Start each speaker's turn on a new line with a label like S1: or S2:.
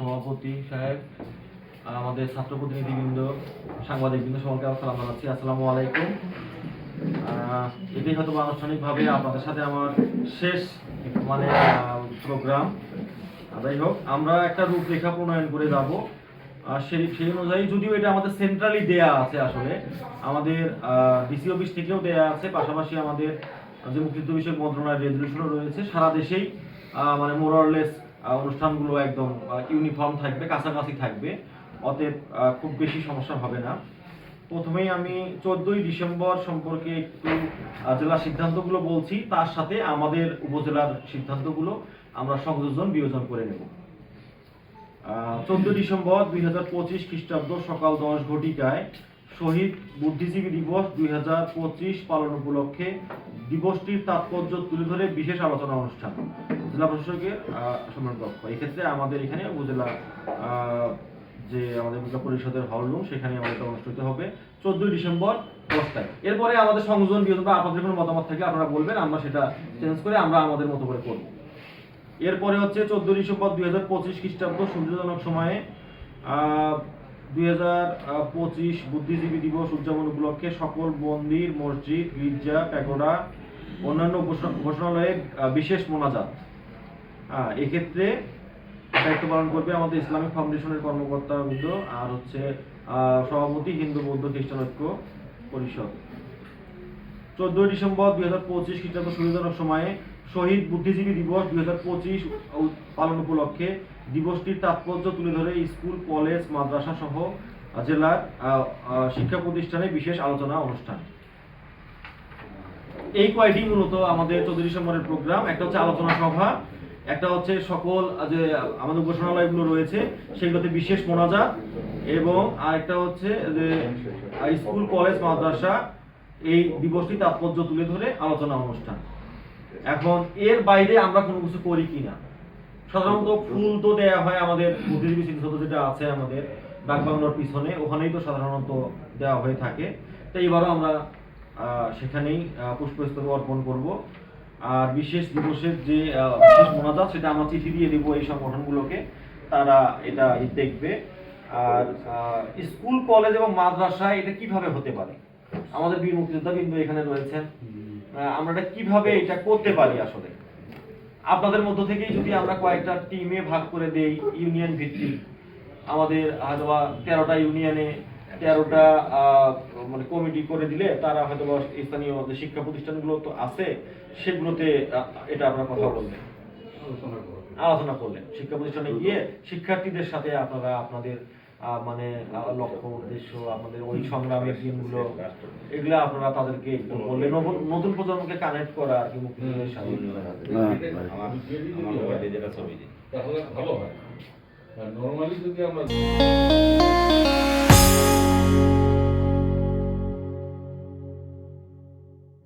S1: সভাপতি সাহেব আমাদের ছাত্র প্রতিনিধিবৃন্দ, সাংবাদিকবৃন্দ সবাইকে আসসালাম জানাচ্ছি। আসসালামু আলাইকুম। এটাই হয়তো আনুষ্ঠানিকভাবে আপনাদের সাথে আমার শেষ মানে প্রোগ্রাম যাই হোক, আমরা একটা রূপরেখা প্রণয়ন করে যাব। আর সেই সেই অনুযায়ী যদিও এটা আমাদের সেন্ট্রালি দেয়া আছে আসলে, আমাদের ডিসি অফিস থেকেও দেয়া আছে। পাশাপাশি আমাদের যে মুক্তিযুদ্ধ বিষয়ক মন্ত্রণালয়ের রেজলিউশনও রয়েছে। সারা দেশেই মানে মোরলেস অনুষ্ঠানগুলো একদম ইউনিফর্ম থাকবে, কাছাকাছি থাকবে। অতএব খুব বেশি সমস্যা হবে না। প্রথমেই আমি চোদ্দই ডিসেম্বর সম্পর্কে একটু জেলার সিদ্ধান্তগুলো বলছি। তার সাথে আমাদের উপজেলার সিদ্ধান্তগুলো আমরা সংযোজন, বিয়োজন করে নেব। চোদ্দ ডিসেম্বর দুই হাজার পঁচিশ খ্রিস্টাব্দ সকাল দশ ঘটিকায় শহীদ বুদ্ধিজীবী দিবস দুই হাজার পঁচিশ পালন উপলক্ষে দিবসটির তাৎপর্য তুলে ধরে বিশেষ আলোচনা অনুষ্ঠান। জেলা প্রশাসকের সম্মান এক্ষেত্রে আমাদের এখানে উপজেলা যে আমাদের উপজেলা পরিষদের হল রুম, সেখানে আমাদের অনুষ্ঠিত হবে চোদ্দই ডিসেম্বর দশটায় এরপরে আমাদের সংযোজন বিয়োজন বা আপনাদের কোনো মতামত থাকলে আপনারা বলবেন, আমরা সেটা চেঞ্জ করে আমরা আমাদের মতো করে করব। এরপরে হচ্ছে চোদ্দ ডিসেম্বর দুই হাজার পঁচিশ খ্রিস্টাব্দ সূর্যজনক সময়ে দুই হাজার পঁচিশ বুদ্ধিজীবী দিবস উদযাপন উপলক্ষে সকল মন্দির, মসজিদ, গির্জা, প্যাগোডা, অন্যান্য উপাসনালয়ে বিশেষ মোনাজাত। এক্ষেত্রে দায়িত্ব পালন করবে আমাদের ইসলামিক ফাউন্ডেশনের কর্মকর্তা বৃন্দ আর হচ্ছে সভাপতি হিন্দু বৌদ্ধ খ্রিস্টান ঐক্য পরিষদ। চোদ্দই ডিসেম্বর দুই হাজার পঁচিশ খ্রিস্টাব্দ সময়ে শহীদ বুদ্ধিজীবী দিবস দুই হাজার পঁচিশ পালন উপলক্ষে দিবসটির তাৎপর্য তুলে ধরে স্কুল, কলেজ, মাদ্রাসা সহ জেলার শিক্ষা প্রতিষ্ঠানে বিশেষ আলোচনা অনুষ্ঠান। এই কয়টি মূলত আমাদের চৌধুরী ডিসেম্বরের প্রোগ্রাম। একটা হচ্ছে আলোচনা সভা, একটা হচ্ছে সকল যে আমাদের উপাসনালয়গুলো রয়েছে, সেগুলোতে বিশেষ মোনাজাত এবং আরেকটা হচ্ছে যে স্কুল, কলেজ, মাদ্রাসা, এই দিবসটি তাৎপর্য তুলে ধরে আলোচনা অনুষ্ঠান। এখন এর বাইরে আমরা কোনো কিছু করি কিনা? সাধারণত ফুল তো দেয়া হয় আমাদের বুদ্ধিজীবী স্মৃতিসৌধ যেটা আছে আমাদের ডাকবাংলার পিছনে ওখানেই তো সাধারণত দেওয়া হয়ে থাকে। তো এবারও আমরা সেখানেই আহ, পুষ্পস্তবক অর্পণ করব। আর বিশেষ দিবসের যে বিশেষ মোনাজাত সেটা আমরা চিঠি দিয়ে দেবো এই সংগঠনগুলোকে। তারা এটা দেখবে। আর স্কুল কলেজ এবং মাদ্রাসা এটা কীভাবে হতে পারে? আমাদের বীর মুক্তিযোদ্ধা বিন্দু এখানে রয়েছেন। আমরা কীভাবে এটা করতে পারি আসলে? আপনাদের মধ্য থেকেই যদি আমরা কয়েকটা টিমে ভাগ করে দেই ইউনিয়ন ভিত্তিক আমাদের হয়তো তেরোটা ইউনিয়নে তেরোটা মানে কমিটি করে দিলে তারা হয়তো স্থানীয় যে শিক্ষা প্রতিষ্ঠানগুলো তো আছে সেগুলোতে এটা আপনারা কথা বলবেন। আলোচনা করলেন। শিক্ষা প্রতিষ্ঠানে গিয়ে শিক্ষার্থীদের সাথে আপনারা আপনাদের মানে লক্ষ্য উদ্দেশ্য আমাদের ওই সংগ্রামের দিনগুলো এগুলো আপনারা তাদেরকে একটু বললে নব- নতুন প্রজন্মকে কানেক্ট করা আর কি মুক্তিযুদ্ধের সাথে
S2: তাহলে ভালো হয়। নর্মালি যদি আমরা